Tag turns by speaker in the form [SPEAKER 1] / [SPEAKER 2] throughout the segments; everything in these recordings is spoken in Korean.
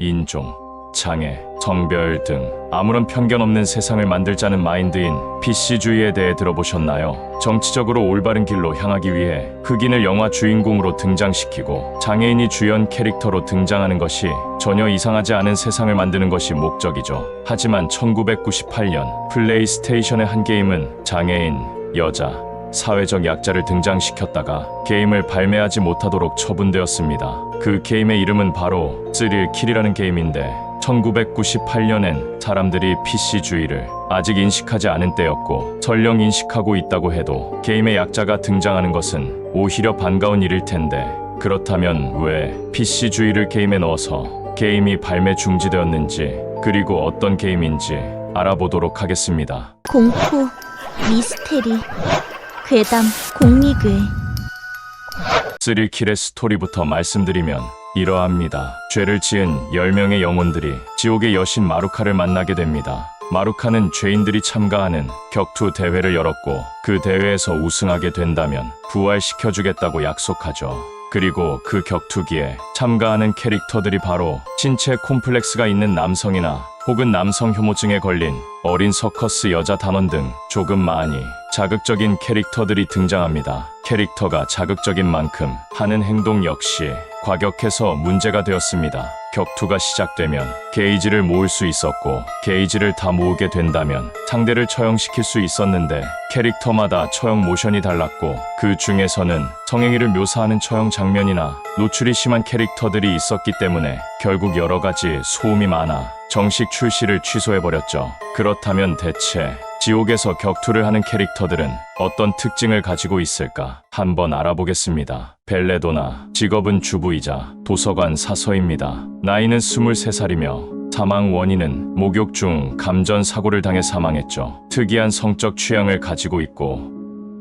[SPEAKER 1] 인종, 장애, 성별 등 아무런 편견 없는 세상을 만들자는 마인드인 PC주의에 대해 들어보셨나요? 정치적으로 올바른 길로 향하기 위해 흑인을 영화 주인공으로 등장시키고 장애인이 주연 캐릭터로 등장하는 것이 전혀 이상하지 않은 세상을 만드는 것이 목적이죠. 하지만 1998년 플레이스테이션의 한 게임은 장애인, 여자, 사회적 약자를 등장시켰다가 게임을 발매하지 못하도록 처분되었습니다. 그 게임의 이름은 바로 스릴 킬이라는 게임인데 1998년엔 사람들이 PC주의를 아직 인식하지 않은 때였고 설령 인식하고 있다고 해도 게임의 약자가 등장하는 것은 오히려 반가운 일일 텐데 그렇다면 왜 PC주의를 게임에 넣어서 게임이 발매 중지되었는지 그리고 어떤 게임인지 알아보도록 하겠습니다.
[SPEAKER 2] 공포, 미스테리, 괴담, 공리괴.
[SPEAKER 1] 스릴킬의 스토리부터 말씀드리면 이러합니다. 죄를 지은 10명의 영혼들이 지옥의 여신 마루카를 만나게 됩니다. 마루카는 죄인들이 참가하는 격투 대회를 열었고 그 대회에서 우승하게 된다면 부활시켜주겠다고 약속하죠. 그리고 그 격투기에 참가하는 캐릭터들이 바로 신체 콤플렉스가 있는 남성이나 혹은 남성 혐오증에 걸린 어린 서커스 여자 단원 등 조금 많이 자극적인 캐릭터들이 등장합니다. 캐릭터가 자극적인 만큼 하는 행동 역시 과격해서 문제가 되었습니다. 격투가 시작되면 게이지를 모을 수 있었고 게이지를 다 모으게 된다면 상대를 처형시킬 수 있었는데 캐릭터마다 처형 모션이 달랐고 그 중에서는 성행위를 묘사하는 처형 장면이나 노출이 심한 캐릭터들이 있었기 때문에 결국 여러 가지 소음이 많아 정식 출시를 취소해버렸죠. 그렇다면 대체 지옥에서 격투를 하는 캐릭터들은 어떤 특징을 가지고 있을까 한번 알아보겠습니다. 벨레도나 직업은 주부이자 도서관 사서입니다. 나이는 23살이며 사망 원인은 목욕 중 감전 사고를 당해 사망했죠. 특이한 성적 취향을 가지고 있고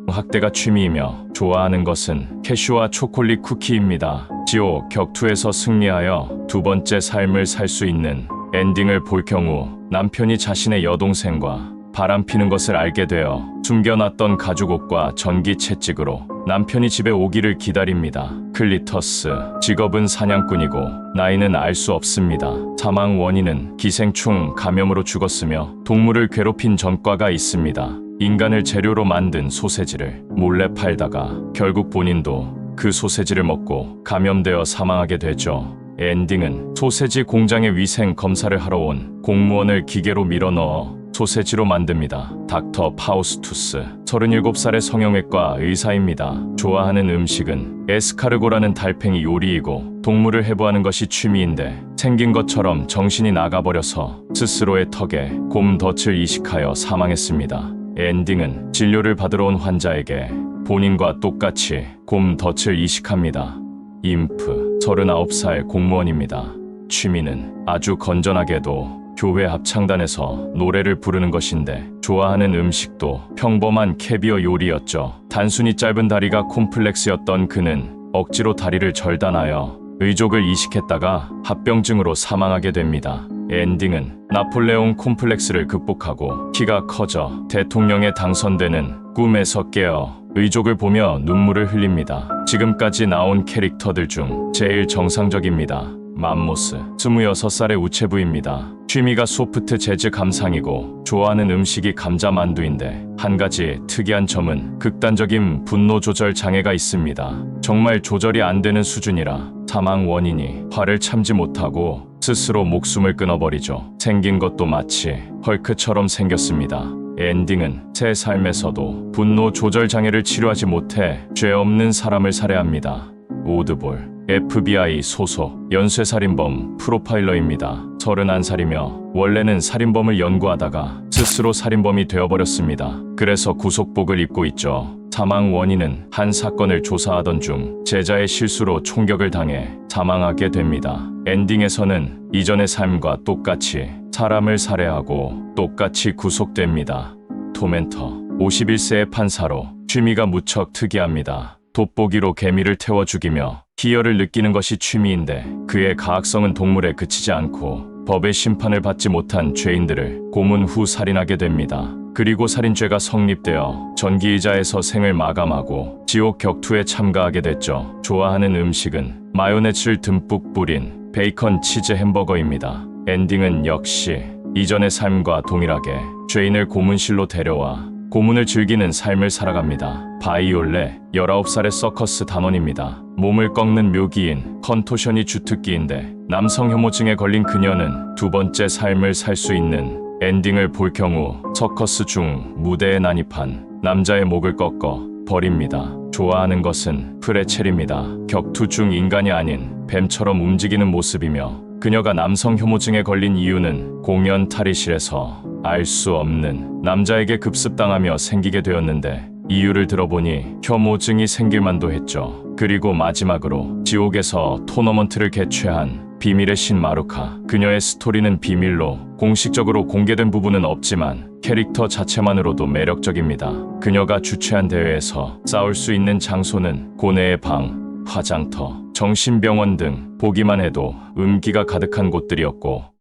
[SPEAKER 1] 학대가 취미이며 좋아하는 것은 캐슈와 초콜릿 쿠키입니다. 지옥 격투에서 승리하여 두 번째 삶을 살 수 있는 엔딩을 볼 경우 남편이 자신의 여동생과 바람 피는 것을 알게 되어 숨겨놨던 가죽 옷과 전기 채찍으로 남편이 집에 오기를 기다립니다. 클리터스 직업은 사냥꾼이고 나이는 알 수 없습니다. 사망 원인은 기생충 감염으로 죽었으며 동물을 괴롭힌 전과가 있습니다. 인간을 재료로 만든 소세지를 몰래 팔다가 결국 본인도 그 소세지를 먹고 감염되어 사망하게 되죠. 엔딩은 소세지 공장의 위생 검사를 하러 온 공무원을 기계로 밀어 넣어 소세지로 만듭니다. 닥터 파우스투스, 37살의 성형외과 의사입니다. 좋아하는 음식은 에스카르고라는 달팽이 요리이고 동물을 해부하는 것이 취미인데 생긴 것처럼 정신이 나가버려서 스스로의 턱에 곰 덫을 이식하여 사망했습니다. 엔딩은 진료를 받으러 온 환자에게 본인과 똑같이 곰 덫을 이식합니다. 인프, 39살 공무원입니다. 취미는 아주 건전하게도 교회 합창단에서 노래를 부르는 것인데 좋아하는 음식도 평범한 캐비어 요리였죠. 단순히 짧은 다리가 콤플렉스였던 그는 억지로 다리를 절단하여 의족을 이식했다가 합병증으로 사망하게 됩니다. 엔딩은 나폴레옹 콤플렉스를 극복하고 키가 커져 대통령에 당선되는 꿈에서 깨어 의족을 보며 눈물을 흘립니다. 지금까지 나온 캐릭터들 중 제일 정상적입니다. 맘모스, 26살의 우체부입니다. 취미가 소프트 재즈 감상이고 좋아하는 음식이 감자 만두인데 한 가지 특이한 점은 극단적인 분노 조절 장애가 있습니다. 정말 조절이 안 되는 수준이라 사망 원인이 화를 참지 못하고 스스로 목숨을 끊어버리죠. 생긴 것도 마치 헐크처럼 생겼습니다. 엔딩은 새 삶에서도 분노 조절 장애를 치료하지 못해 죄 없는 사람을 살해합니다. 오드볼 FBI 소속 연쇄살인범 프로파일러입니다. 31살이며 원래는 살인범을 연구하다가 스스로 살인범이 되어버렸습니다. 그래서 구속복을 입고 있죠. 사망 원인은 한 사건을 조사하던 중 제자의 실수로 총격을 당해 사망하게 됩니다. 엔딩에서는 이전의 삶과 똑같이 사람을 살해하고 똑같이 구속됩니다. 토멘터 51세의 판사로 취미가 무척 특이합니다. 돋보기로 개미를 태워 죽이며 희열을 느끼는 것이 취미인데 그의 가학성은 동물에 그치지 않고 법의 심판을 받지 못한 죄인들을 고문 후 살인하게 됩니다. 그리고 살인죄가 성립되어 전기의자에서 생을 마감하고 지옥 격투에 참가하게 됐죠. 좋아하는 음식은 마요네즈를 듬뿍 뿌린 베이컨 치즈 햄버거입니다. 엔딩은 역시 이전의 삶과 동일하게 죄인을 고문실로 데려와 고문을 즐기는 삶을 살아갑니다. 바이올레 19살의 서커스 단원입니다. 몸을 꺾는 묘기인 컨토션이 주특기인데 남성 혐오증에 걸린 그녀는 두 번째 삶을 살 수 있는 엔딩을 볼 경우 서커스 중 무대에 난입한 남자의 목을 꺾어 버립니다. 좋아하는 것은 프레첼입니다. 격투 중 인간이 아닌 뱀처럼 움직이는 모습이며 그녀가 남성 혐오증에 걸린 이유는 공연 탈의실에서 알 수 없는 남자에게 급습당하며 생기게 되었는데 이유를 들어보니 혐오증이 생길 만도 했죠. 그리고 마지막으로 지옥에서 토너먼트를 개최한 비밀의 신 마루카. 그녀의 스토리는 비밀로 공식적으로 공개된 부분은 없지만 캐릭터 자체만으로도 매력적입니다. 그녀가 주최한 대회에서 싸울 수 있는 장소는 고뇌의 방, 화장터, 정신병원 등 보기만 해도 음기가 가득한 곳들이었고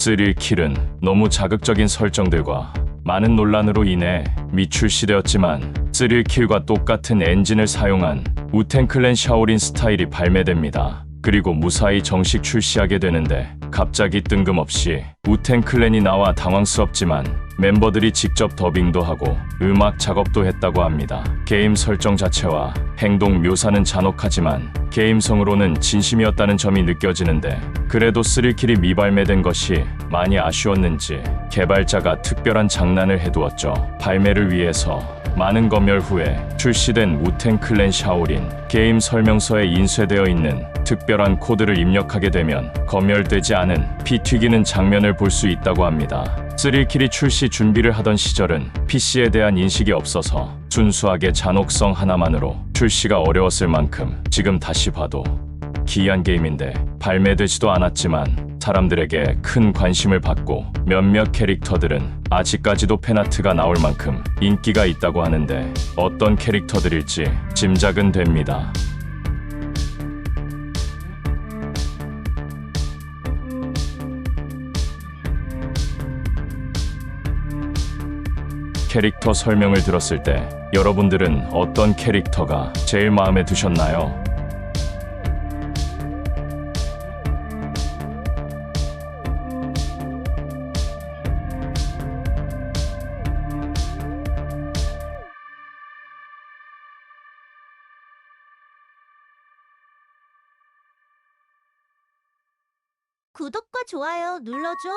[SPEAKER 1] 스릴킬은 너무 자극적인 설정들과 많은 논란으로 인해 미출시되었지만 스릴킬과 똑같은 엔진을 사용한 우텐클랜 샤오린 스타일이 발매됩니다. 그리고 무사히 정식 출시하게 되는데 갑자기 뜬금없이 우텐 클랜이 나와 당황스럽지만 멤버들이 직접 더빙도 하고 음악 작업도 했다고 합니다. 게임 설정 자체와 행동 묘사는 잔혹하지만 게임성으로는 진심이었다는 점이 느껴지는데 그래도 스릴킬이 미발매된 것이 많이 아쉬웠는지 개발자가 특별한 장난을 해두었죠. 발매를 위해서 많은 검열 후에 출시된 우텐 클랜 샤오린 게임 설명서에 인쇄되어 있는 특별한 코드를 입력하게 되면 검열되지 않은 피 튀기는 장면을 볼 수 있다고 합니다. 스릴킬이 출시 준비를 하던 시절은 PC에 대한 인식이 없어서 순수하게 잔혹성 하나만으로 출시가 어려웠을 만큼 지금 다시 봐도 기이한 게임인데 발매되지도 않았지만 사람들에게 큰 관심을 받고 몇몇 캐릭터들은 아직까지도 팬아트가 나올 만큼 인기가 있다고 하는데 어떤 캐릭터들일지 짐작은 됩니다. 캐릭터 설명을 들었을 때 여러분들은 어떤 캐릭터가 제일 마음에 드셨나요?
[SPEAKER 2] 좋아요 눌러줘.